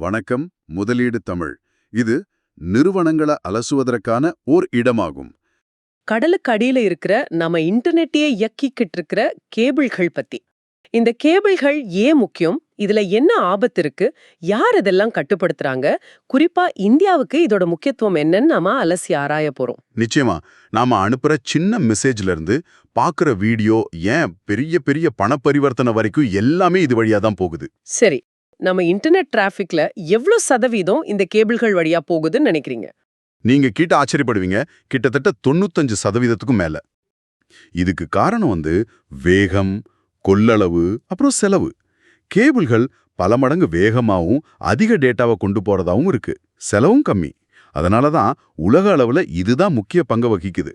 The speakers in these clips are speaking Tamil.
வணக்கம் முதலீடு தமிழ். இது நிறுவனங்களை அலசுவதற்கான ஓர் இடமாகும். கடலுக்கு அடியில இருக்கிற நம்ம இன்டர்நெட்டையே இயக்கிக்கிட்டு இருக்கிற கேபிள்கள் பத்தி. இந்த கேபிள்கள் ஏன் முக்கியம்? இதுல என்ன ஆபத்து இருக்கு? யார் இதெல்லாம் கட்டுப்படுத்துறாங்க? குறிப்பா இந்தியாவுக்கு இதோட முக்கியத்துவம் என்னன்னு நாம அலசி ஆராய போறோம். நிச்சயமா நாம அனுப்புற சின்ன மெசேஜ்ல இருந்து பாக்குற வீடியோ ஏன் பெரிய பெரிய பண பரிவர்த்தனை வரைக்கும் எல்லாமே இது வழியா தான் போகுது. சரி நம்ம இன்டர்நெட் டிராஃபிக்ல எவ்வளவு சதவீதம் இந்த கேபிள்கள் வழியா போகுதுன்னு நினைக்கிறீங்க? நீங்க கிட்ட ஆச்சரியப்படுவீங்க கிட்டத்தட்ட தொண்ணூத்தஞ்சு சதவீதத்துக்கும் மேல. இதுக்கு காரணம் வந்து வேகம் கொள்ளளவு அப்புறம் செலவு. கேபிள்கள் பல மடங்கு வேகமாவும் அதிக டேட்டாவை கொண்டு போறதாவும் இருக்கு. செலவும் கம்மி. அதனால தான் உலக அளவுல இதுதான் முக்கிய பங்கு வகிக்குது.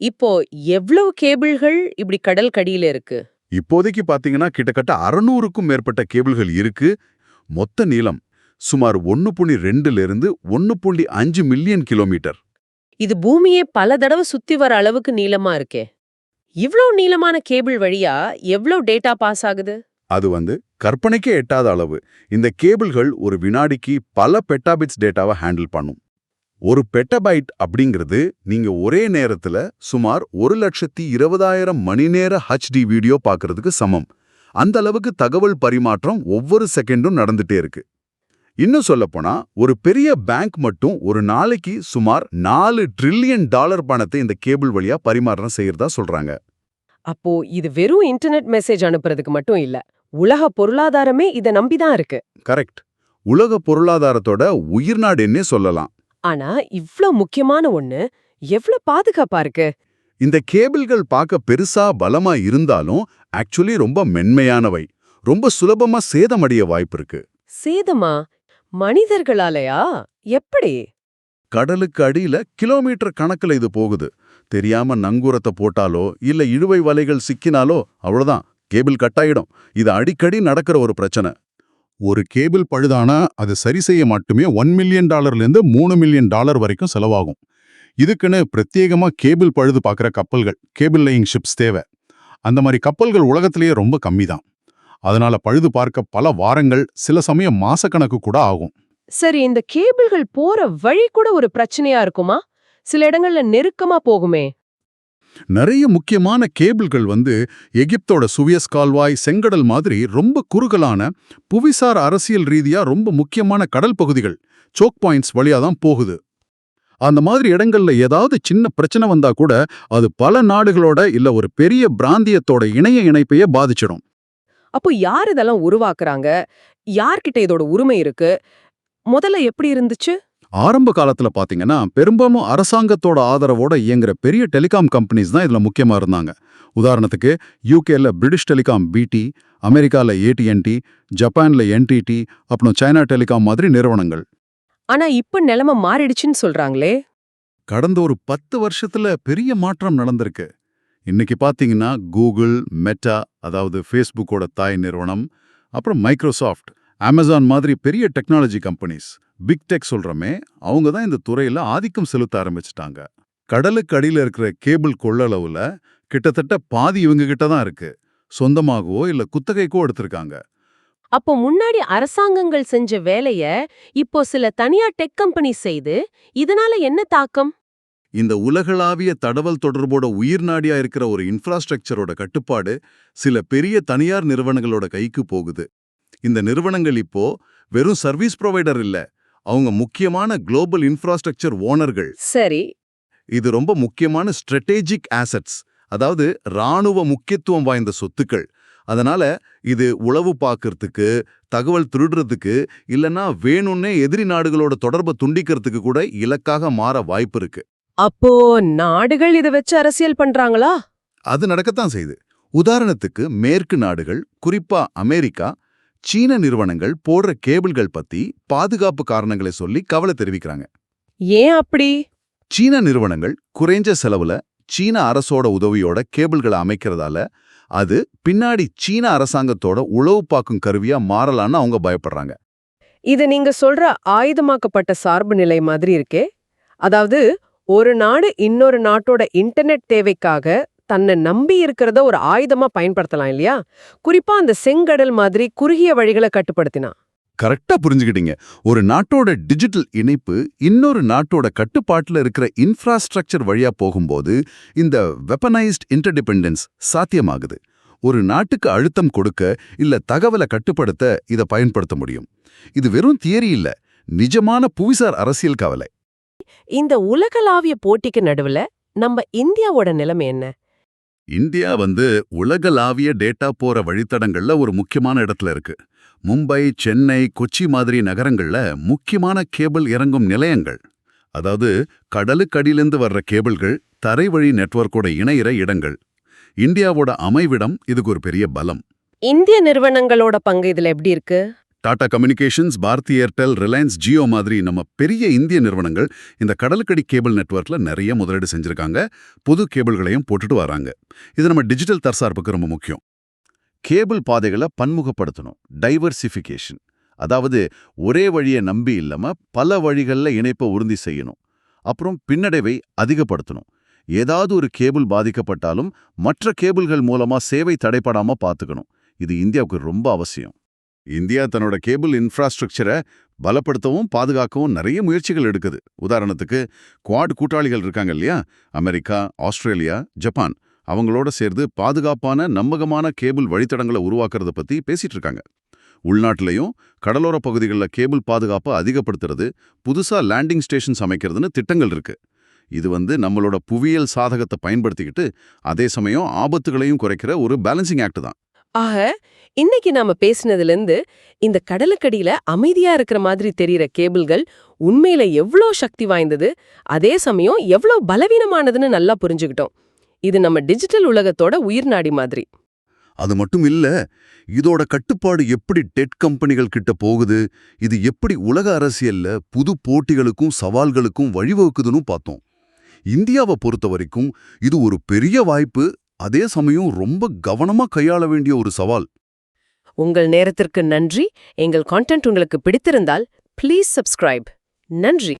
இப்போ எவ்வளவு கேபிள்கள் இப்படி கடல் கடியில இருக்கு? இப்போதைக்கு பாத்தீங்கன்னா கிட்டத்தட்ட அறுநூறுக்கும் மேற்பட்ட கேபிள்கள் இருக்கு. மொத்த நீளம் சுமார் ஒன்னு புள்ளி ரெண்டுல இருந்து ஒன்னு புள்ளி அஞ்சு மில்லியன் கிலோமீட்டர். இது பூமியே பல தடவை சுத்தி வர அளவுக்கு நீளமா இருக்கே. இவ்ளோ நீளமான கேபிள் வழியா எவ்ளோ டேட்டா பாஸ் ஆகுது? அது வந்து கற்பனைக்கே எட்டாத அளவு. இந்த கேபிள்கள் ஒரு வினாடிக்கு பல பெட்டாபிட்ஸ் டேட்டாவை ஹேண்டில் பண்ணும். ஒரு பெட்டபைட் அப்படிங்கிறது நீங்க ஒரே நேரத்துல சுமார் ஒரு லட்சத்தி இருபதாயிரம் மணி நேர ஹச்டி வீடியோ பார்க்கறதுக்கு சமம். அந்த அளவுக்கு தகவல் பரிமாற்றம் ஒவ்வொரு செகண்டும் நடந்துட்டே இருக்கு. இன்னும் சொல்லப்போனா ஒரு பெரிய பேங்க் மட்டும் ஒரு நாளைக்கு சுமார் நாலு ட்ரில்லியன் டாலர் பணத்தை இந்த கேபிள் வழியா பரிமாற்றம் செய்யறதா சொல்றாங்க. அப்போ இது வெறும் இன்டர்நெட் மெசேஜ் அனுப்புறதுக்கு மட்டும் இல்ல உலக பொருளாதாரமே இத நம்பிதான் இருக்கு. கரெக்ட் உலக பொருளாதாரத்தோட உயிர்நாடுன்னே சொல்லலாம். ஆனா இவ்ளோ முக்கியமான ஒண்ணு எவ்ளோ பாதுகாப்பா இருக்கு? இந்த கேபிள்கள் பார்க்க பெருசா பலமா இருந்தாலும் ஆக்சுவலி ரொம்ப மென்மையானவை. ரொம்ப சுலபமா சேதமடைய வாய்ப்பு இருக்கு. சேதமா? மனிதர்களாலயா? எப்படி? கடலுக்கு அடியில கிலோமீட்டர் கணக்குல இது போகுது. தெரியாம நங்கூரத்தை போட்டாலோ இல்ல இழுவை வலைகள் சிக்கினாலோ அவ்வளவுதான். கேபிள் கட்டாயிடும். இது அடிக்கடி நடக்கிற ஒரு பிரச்சனை. ஒரு கேபிள் பழுதானா அது சரி செய்ய மட்டுமே ஒன் மில்லியன் டாலர்லேருந்து மூணு மில்லியன் டாலர் வரைக்கும் செலவாகும். இதுக்குன்னு பிரத்யேகமா கேபிள் பழுது பார்க்குற கப்பல்கள் கேபிள் லையிங் ஷிப்ஸ் தேவை. அந்த மாதிரி கப்பல்கள் உலகத்திலேயே ரொம்ப கம்மி தான் அதனால பழுது பார்க்க பல வாரங்கள் சில சமயம் மாசக்கணக்கு கூட ஆகும். சரி இந்த கேபிள்கள் போற வழி கூட ஒரு பிரச்சனையா இருக்குமா? சில இடங்கள்ல நெருக்கமா போகுமே. நிறைய முக்கியமான கேபிள்கள் வந்து எகிப்தோட சுவியஸ் கால்வாய் செங்கடல் மாதிரி ரொம்ப குறுகலான புவிசார் அரசியல் ரீதியா ரொம்ப முக்கியமான கடல் பகுதிகள் சோக் பாயிண்ட்ஸ் வழியா தான் போகுது. அந்த மாதிரி இடங்கள்ல ஏதாவது சின்ன பிரச்சனை வந்தா கூட அது பல நாடுகளோட இல்ல ஒரு பெரிய பிராந்தியத்தோட இணைய இணைப்பையே பாதிச்சிடும். அப்போ யார் இதெல்லாம் உருவாக்குறாங்க? யார்கிட்ட இதோட உரிமை இருக்கு? முதல்ல எப்படி இருந்துச்சு? ஆரம்ப காலத்துல பாத்தீங்கன்னா பெரும்பாலும் அரசாங்கத்தோட ஆதரவோட இயங்குற பெரிய டெலிகாம் கம்பெனிஸ் தான் இதுல முக்கியமா இருந்தாங்க. உதாரணத்துக்கு யூகேல பிரிட்டிஷ் டெலிகாம் பிடி அமெரிக்கால ஏடிஎன்டி ஜப்பான்ல என்டிடி அப்புறம் சைனா டெலிகாம் மாதிரி நிறுவனங்கள். ஆனா இப்ப நிலைமை மாறிடுச்சுன்னு சொல்றாங்களே? கடந்த ஒரு பத்து வருஷத்துல பெரிய மாற்றம் நடந்திருக்கு. இன்னைக்கு பாத்தீங்கன்னா கூகுள் மெட்டா அதாவது ஃபேஸ்புக்கோட தாய் நிறுவனம் அப்புறம் மைக்ரோசாஃப்ட் அமேசான் மாதிரி பெரிய டெக்னாலஜி கம்பெனிஸ் பிக் டெக் சொல்றமே அவங்க தான் இந்த துறையில ஆதிக்கம் செலுத்த ஆரம்பிச்சிட்டாங்க. கடலுக்கு அடியில இருக்கிற கேபிள் கொள்ளளவுல கிட்டத்தட்ட பாதி இவங்க கிட்ட தான் இருக்கு. சொந்தமாகவோ இல்ல குத்தகைக்கோ எடுத்திருக்காங்க. அப்போ முன்னாடி அரசாங்கங்கள் செஞ்ச வேலைய இப்போ சில தனியார் டெக் கம்பெனி செய்து இதனால என்ன தாக்கம்? இந்த உலகளாவிய தடவல் தொடர்போட உயிர்நாடியா இருக்கிற ஒரு இன்ஃப்ராஸ்ட்ரக்சரோட கட்டுப்பாடு சில பெரிய தனியார் நிறுவனங்களோட கைக்கு போகுது. இந்த நிறுவனங்கள் இப்போ வெறும் சர்வீஸ் ப்ரொவைடர் இல்ல அவங்க முக்கியமான குளோபல் இன்ஃப்ராஸ்ட்ரக்சர் ஓனர்கள். சரி. இது ரொம்ப முக்கியமான ஸ்ட்ராட்டஜிக் ஆசெட்ஸ் அதாவது ராணுவ முக்கியத்துவம் வாய்ந்த சொத்துக்கள். அதனால இது உளவு பார்க்கறதுக்கு தகவல் திருடுறதுக்கு இல்லனா வேணும்னே எதிரி நாடுகளோட தொடர்பை துண்டிக்கிறதுக்கு கூட இலக்காக மாற வாய்ப்பு இருக்கு. அப்போ நாடுகள் இத வச்சு அரசியல் பண்றாங்களா? அது நடக்கத்தான் செய்யுது உதாரணத்துக்கு மேற்கு நாடுகள் குறிப்பா அமெரிக்கா சீன நிறுவனங்கள் போடுற கேபிள்கள் பத்தி பாதுகாப்பு காரணங்களை சொல்லி கவலை தெரிவிக்கிறாங்க. ஏன் அப்படி? சீன நிறுவனங்கள் குறைஞ்ச செலவுல சீன அரசோட உதவியோட கேபிள்களை அமைக்கிறதால அது பின்னாடி சீன அரசாங்கத்தோட உளவு பார்க்கும் கருவியா மாறலான்னு அவங்க பயப்படுறாங்க. இது நீங்க சொல்ற ஆயுதமாக்கப்பட்ட சார்பு நிலை மாதிரி இருக்கே. அதாவது ஒரு நாடு இன்னொரு நாட்டோட இன்டர்நெட் தேவைக்காக தன்னை நம்பி இருக்கிறத ஒரு ஆயுதமா பயன்படுத்தலாம் இல்லையா? குறிப்பா அந்த செங்கடல் மாதிரி குறுகிய வழிகளை கட்டுப்படுத்தினா. கரெக்டா புரிஞ்சுக்கிட்டீங்க. ஒரு நாட்டோட டிஜிட்டல் இணைப்பு இன்னொரு நாட்டோட கட்டுப்பாட்டுல இருக்கிற இன்ஃப்ராஸ்ட்ரக்சர் வழியா போகும்போது இந்த வெப்பனைஸ்ட் இன்டர்டிபெண்டன்ஸ் சாத்தியமாகுது. ஒரு நாட்டுக்கு அழுத்தம் கொடுக்க இல்ல தகவலை கட்டுப்படுத்த இத பயன்படுத்த முடியும். இது வெறும் தியரி இல்ல நிஜமான புவிசார் அரசியல் கவலை. இந்த உலகளாவிய போட்டிக்கு நடுவுல நம்ம இந்தியாவோட நிலைமை என்ன? இந்தியா வந்து உலகளாவிய டேட்டா போற வழித்தடங்கள்ல ஒரு முக்கியமான இடத்துல இருக்கு. மும்பை சென்னை கொச்சி மாதிரி நகரங்கள்ல முக்கியமான கேபிள் இறங்கும் நிலையங்கள். அதாவது கடலுக்கடியிலிருந்து வர்ற கேபிள்கள் தரைவழி நெட்வொர்க்கோட இணையிற இடங்கள். இந்தியாவோட அமைவிடம் இதுக்கு ஒரு பெரிய பலம். இந்திய நிறுவனங்களோட பங்கு இதுல எப்படி இருக்கு? Tata Communications Bharti Airtel Reliance Jio மாதிரி நம்ம பெரிய இந்திய நிறுவனங்கள் இந்த கடலுக்கடி கேபிள் நெட்வொர்க்ல நிறைய முதலீடு செஞ்சிருக்காங்க. புது கேபிள்களையும் போட்டுட்டு வராங்க. இது நம்ம டிஜிட்டல் தற்சார்புக்கு ரொம்ப முக்கியம். கேபிள் பாதைகளை பன்முகப்படுத்தணும். டைவர்சிஃபிகேஷன். அதாவது ஒரே வழியை நம்பி இல்லாம பல வழிகளில் இணைப்பை உறுதி செய்யணும். அப்புறம் பின்னடைவை அதிகப்படுத்தணும். ஏதாவது ஒரு கேபிள் பாதிக்கப்பட்டாலும் மற்ற கேபிள்கள் மூலமா சேவை தடைப்படாமல் பார்த்துக்கணும் இது இந்தியாவுக்கு ரொம்ப அவசியம். இந்தியா தன்னோட கேபிள் இன்ஃப்ராஸ்ட்ரக்சரை பலப்படுத்தவும் பாதுகாக்கவும் நிறைய முயற்சிகள் எடுக்குது. உதாரணத்துக்கு குவாட் கூட்டாளிகள் இருக்காங்க இல்லையா? America Australia Japan. அவங்களோட சேர்ந்து பாதுகாப்பான நம்பகமான கேபிள் வழித்தடங்களை உருவாக்குறத பத்தி பேசிட்டு இருக்காங்க. உள்நாட்டிலையும் கடலோர பகுதிகளில் கேபிள் பாதுகாப்பை அதிகப்படுத்துறது புதுசா லேண்டிங் ஸ்டேஷன்ஸ் அமைக்கிறதுன்னு திட்டங்கள் இருக்கு. இது வந்து நம்மளோட புவியியல் சாதகத்தை பயன்படுத்திக்கிட்டு அதே சமயம் ஆபத்துகளையும் குறைக்கிற ஒரு பேலன்சிங் ஆக்ட் தான். ஆக இன்னைக்கு நாம பேசினதுலேருந்து இந்த கடலுக்கடியில அமைதியா இருக்கிற மாதிரி தெரியற கேபிள்கள் உண்மையில எவ்ளோ சக்தி வாய்ந்தது அதே சமயம் எவ்ளோ பலவீனமானதுன்னு நல்லா புரிஞ்சுக்கிட்டோம். இது நம்ம டிஜிட்டல் உலகத்தோட உயிர் நாடி மாதிரி. அது மட்டும் இல்ல இதோட கட்டுப்பாடு எப்படி டெட் கம்பெனிகள் கிட்ட போகுது இது எப்படி உலக அரசியல்ல புது போட்டிகளுக்கும் சவால்களுக்கும் வழிவகுக்குதுன்னு பார்த்தோம். இந்தியாவை பொறுத்த வரைக்கும் இது ஒரு பெரிய வாய்ப்பு அதே சமயம் ரொம்ப கவனமா கையாள வேண்டிய ஒரு சவால். உங்கள் நேரத்திற்கு நன்றி. எங்கள் கான்டென்ட் உங்களுக்கு பிடித்திருந்தால் ப்ளீஸ் சப்ஸ்கிரைப் நன்றி.